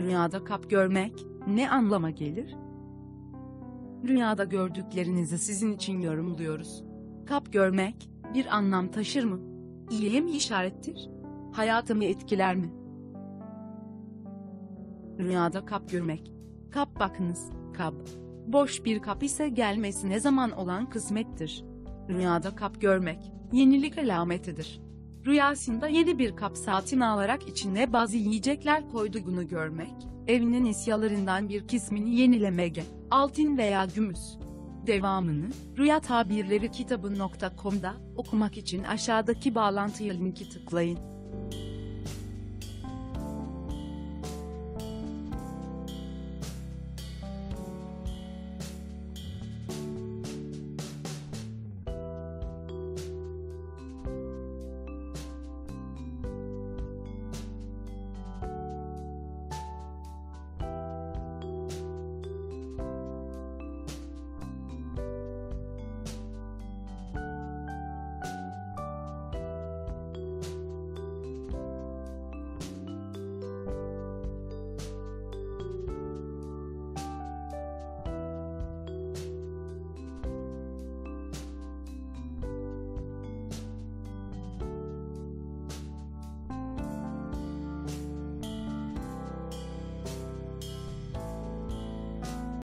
Rüyada kap görmek ne anlama gelir? Rüyada gördüklerinizi sizin için yorumluyoruz. Kap görmek bir anlam taşır mı? İyiye mi işarettir? Hayatımı etkiler mi? Rüyada kap görmek. Kap bakınız, kap. Boş bir kap ise gelmesi ne zaman olan kısmettir. Rüyada kap görmek, yenilik alametidir. Rüyasında yeni bir kap satın alarak içine bazı yiyecekler koyduğunu görmek, evinin eşyalarından bir kısmını yenilemege, altın veya gümüş. Devamını, Rüya Tabirleri kitabı.com'da okumak için aşağıdaki bağlantıya linki tıklayın.